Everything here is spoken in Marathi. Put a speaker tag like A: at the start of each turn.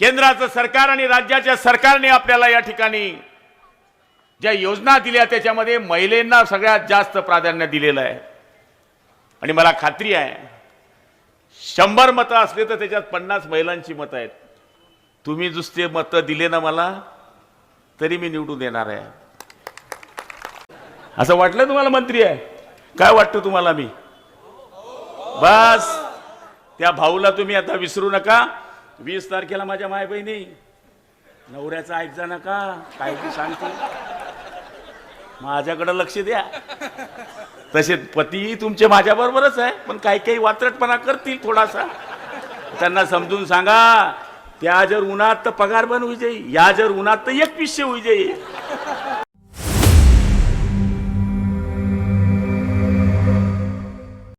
A: केंद्राचं सरकार आणि राज्याच्या सरकारने आपल्याला या ठिकाणी ज्या योजना दिल्या त्याच्यामध्ये महिलांना सगळ्यात जास्त प्राधान्य दिलेलं आहे. आणि मला खात्री आहे शंभर मतं असले तर त्याच्यात पन्नास महिलांची मतं आहेत. तुम्ही दुसरे मतं दिले ना मला तरी मी निवडून देणार आहे. असं वाटलं तुम्हाला मंत्री आहे? काय वाटतं तुम्हाला मी? बस त्या भाऊला तुम्ही आता विसरू नका. वीस तारखेला माझ्या माय बहिणी नवऱ्याचं ऐकजा नका काय ती सांगते. माझ्याकडं लक्ष द्या. तसे पती तुमचे माझ्या बरोबरच आहे पण काही काही वात्रटपणा करतील थोडासा. त्यांना समजून सांगा त्या जर उन्हात तर पगार बन होई जाई या जर उन्हात तर एक पिशे होई जाई